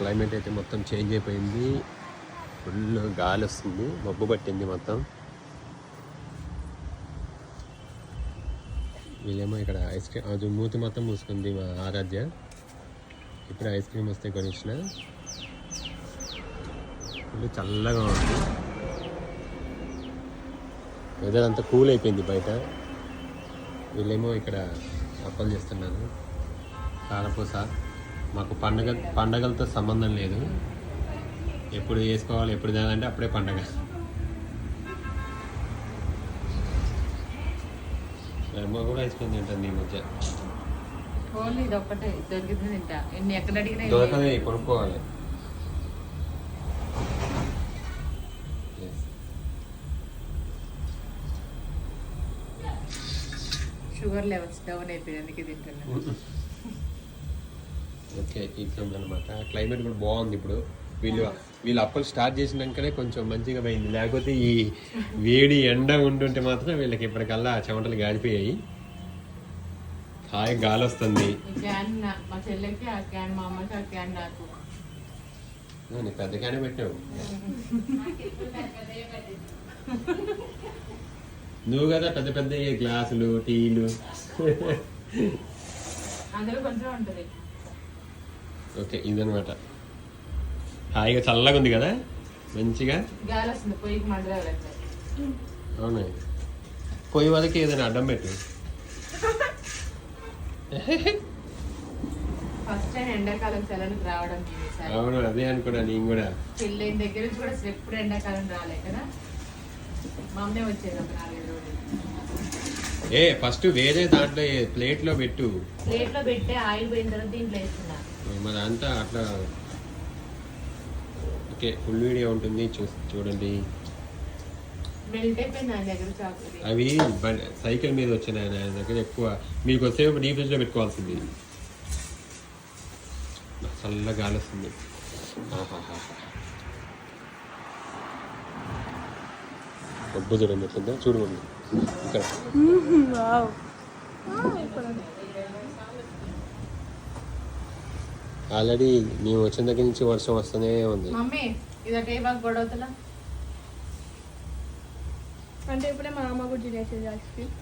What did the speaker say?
Climate అయితే మొత్తం change అయిపోయింది. ఫుల్ గాలి వస్తుంది. మబ్బు పట్టింది మొత్తం. వీళ్ళేమో ఇక్కడ ఐస్ క్రీమ్ అది మూతి మొత్తం మూసుకుంది మా ఆరాధ్య. ఇప్పుడు ఐస్ క్రీమ్ వస్తే కొనిచ్చిన ఫుల్ చల్లగా ఉంది. వెదర్ అంతా కూల్ అయిపోయింది బయట. వీళ్ళేమో ఇక్కడ అప్పలు చేస్తున్నారు. కారపూస. మాకు పండగ పండగలతో సంబంధం లేదు. ఎప్పుడు చేసుకోవాలి ఎప్పుడు తినాలంటే అప్పుడే పండగ. అమ్మ కూడా ఐస్ క్రీమ్ తింటుంది ఈ మధ్య. ఓన్లీ ఇది ఒక్కటే దొరికితే తింటా. ఎన్ని ఎక్కడ అడిగినా. దొరకదే కొనుక్కోవాలి. షుగర్ లెవెల్స్ డౌన్ అయిపోయింది అందుకే తింటున్నా. ఓకే ఇట్లా అనమాట క్లైమేట్ కూడా బాగుంది ఇప్పుడు. వీళ్ళు వీళ్ళు అప్పలు స్టార్ట్ చేసినాకనే కొంచెం మంచిగా పోయింది. లేకపోతే ఈ వేడి ఎండ ఉంటుంటే మాత్రం వీళ్ళకి ఇప్పటికల్లా చెమటలు గాడిపోయాయి. హాయి గాలి వస్తుంది. పెద్ద క్యానే పెట్టావు? నువ్వు కదా పెద్ద పెద్ద గ్లాసులు టీలు అందులో కొంచెం ఉంటుంది. ఓకే ఇదనమాట హాయిగా చల్లగా ఉంది కదా? మంచిగా? అవును? పొయ్యి వరకు ఏదైనా అడ్డం పెట్టు. ఫస్ట్ టైం ఎండాకాలం సెలవులకు రావడం. అవును అదే అనుకున్నా నేను కూడా. చెల్లెని దగ్గర నుంచి కూడా ఎప్పుడు ఎండాకాలం రాలే కదా? మా అమ్మే వచ్చేది ఒక నాలుగైదు రోజులు. ఏ ఫస్ట్ వేరే దాంట్లో ప్లేట్లో పెట్టు. ప్లేట్లో పెట్టి ఆయిల్ పోయిన తర్వాత దీంట్లో వేస్తున్నా. మరి అంతా అట్లా. ఓకే ఫుల్ వీడియో ఉంటుంది చూ చూడండి. అవి సైకిల్ మీద వచ్చినాయి ఆయన దగ్గర ఎక్కువ. మీకు వస్తే డీప్ ఫ్రిడ్జ్లో పెట్టుకోవాల్సింది. చల్ల గాలి వస్తుంది ఆహాహా. డబ్బు చూడండి ఎట్లుందో చూడండి ఇక్కడ ఆల్రెడీ మేము వచ్చిన దగ్గర నుంచి వర్షం వస్తూనే ఉంది. మమ్మీ ఇదట ఏ బాగా గొడవతలా అంటే ఇప్పుడే మా అమ్మ కూడా తినేసేది ఐస్ క్రీమ్.